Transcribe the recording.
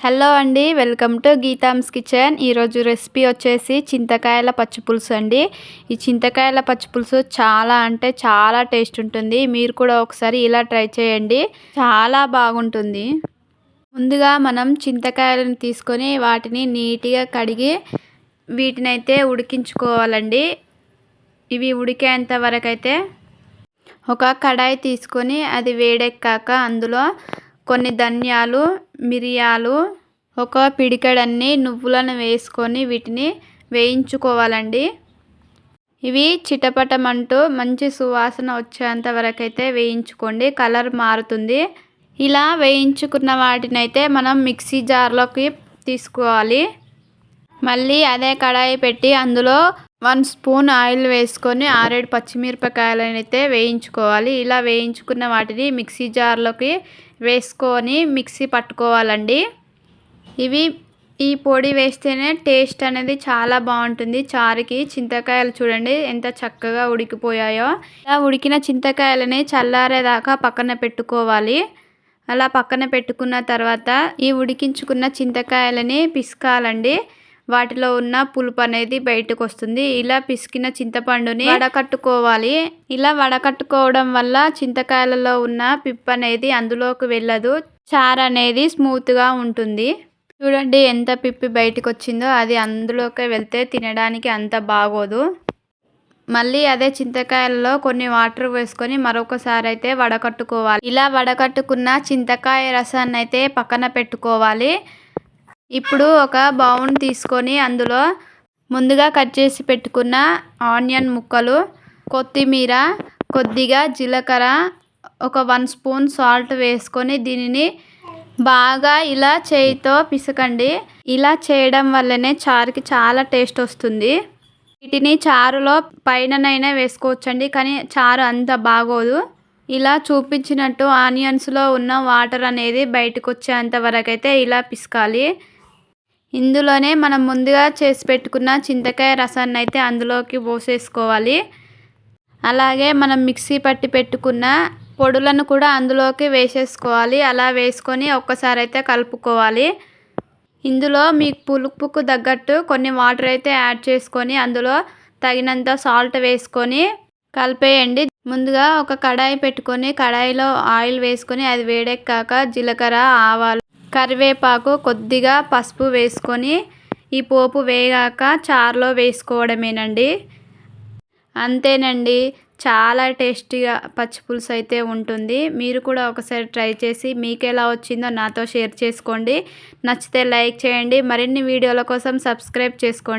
Hello అండి welcome to గీతామ్స్ kitchen. ఈరోజు recipe వచ్చేసి చింతకాయల పచ్చిపులుసు అండి. ఈ చింతకాయల పచ్చిపులుసు చాలా అంటే చాలా టేస్ట్ ఉంటుంది. మీరు కూడా ఒకసారి ఇలా ట్రై చేయండి. చాలా బాగుంటుంది. ముందుగా మనం చింతకాయలను తీసుకొని వాటిని నీట్గా కడిగి వీటిని అయితే ఉడికించుకోవాలండి. ఇవి ఉడికేంత వరకైతే ఒక కడాయి తీసుకొని అది వేడెక్కాక అందులో కొన్ని ధనియాలు మిరియాలు ఒక పిడికెడన్ని నువ్వులను వేసుకొని వీటిని వేయించుకోవాలండి. ఇవి చిటపటమంటూ మంచి సువాసన వచ్చేంత వరకు అయితే వేయించుకోండి. కలర్ మారుతుంది. ఇలా వేయించుకున్న వాటిని అయితే మనం మిక్సీ జార్లోకి తీసుకోవాలి. మళ్ళీ అదే కడాయి పెట్టి అందులో వన్ స్పూన్ ఆయిల్ వేసుకొని ఆరేడు పచ్చిమిరపకాయలనైతే వేయించుకోవాలి. ఇలా వేయించుకున్న వాటిని మిక్సీ జార్లోకి వేసుకొని మిక్సీ పట్టుకోవాలండి. ఇవి ఈ పొడి వేస్తేనే టేస్ట్ అనేది చాలా బాగుంటుంది. చారుకి చింతకాయలు చూడండి ఎంత చక్కగా ఉడికిపోయాయో. ఇలా ఉడికిన చింతకాయలని చల్లారేదాకా పక్కన పెట్టుకోవాలి. అలా పక్కన పెట్టుకున్న తర్వాత ఈ ఉడికించుకున్న చింతకాయలని పిసకాలండి. వాటిలో ఉన్న పులుపు అనేది బయటకు వస్తుంది ఇలా పిసికిన చింతపండుని వడకట్టుకోవాలి. ఇలా వడకట్టుకోవడం వల్ల చింతకాయలలో ఉన్న పిప్ అనేది అందులోకి వెళ్ళదు. చారు అనేది స్మూత్గా ఉంటుంది. చూడండి ఎంత పిప్పి బయటకు వచ్చిందో అది అందులోకి వెళ్తే తినడానికి అంత బాగోదు. మళ్ళీ అదే చింతకాయలలో కొన్ని వాటర్ వేసుకొని మరొకసారి అయితే వడకట్టుకోవాలి. ఇలా వడకట్టుకున్న చింతకాయ రసాన్ని అయితే పక్కన పెట్టుకోవాలి. ఇప్పుడు ఒక బౌన్ తీసుకొని అందులో ముందుగా కట్ చేసి పెట్టుకున్న ఆనియన్ ముక్కలు కొత్తిమీర కొద్దిగా జీలకర్ర ఒక వన్ స్పూన్ సాల్ట్ వేసుకొని దీనిని బాగా ఇలా చేయితో పిసకండి. ఇలా చేయడం వల్లనే చారుకి చాలా టేస్ట్ వస్తుంది. వీటిని చారులో పైననైనా వేసుకోవచ్చండి కానీ చారు అంత బాగోదు. ఇలా చూపించినట్టు ఆనియన్స్లో ఉన్న వాటర్ అనేది బయటకు వచ్చేంత వరకు అయితే ఇలా పిసకాలి. ఇందులోనే మనం ముందుగా చేసి పెట్టుకున్న చింతకాయ రసాన్ని అయితే అందులోకి పోసేసుకోవాలి. అలాగే మనం మిక్సీ పట్టి పెట్టుకున్న పొడులను కూడా అందులోకి వేసేసుకోవాలి. అలా వేసుకొని ఒక్కసారి అయితే కలుపుకోవాలి. ఇందులో మీకు పులుపుకు తగ్గట్టు కొన్ని వాటర్ అయితే యాడ్ చేసుకొని అందులో తగినంత సాల్ట్ వేసుకొని కలిపేయండి. ముందుగా ఒక కడాయి పెట్టుకొని కడాయిలో ఆయిల్ వేసుకొని అది వేడెక్కాక జీలకర్ర ఆవాలు కరివేపాకు కొద్దిగా పసుపు వేసుకొని ఈ పోపు వేగాక చారులో వేసుకోవడమేనండి. అంతేనండి చాలా టేస్టీగా పచ్చి పులుసు అయితే ఉంటుంది. మీరు కూడా ఒకసారి ట్రై చేసి మీకు ఎలా వచ్చిందో నాతో షేర్ చేసుకోండి. నచ్చితే లైక్ చేయండి. మరిన్ని వీడియోల కోసం సబ్స్క్రైబ్ చేసుకోండి.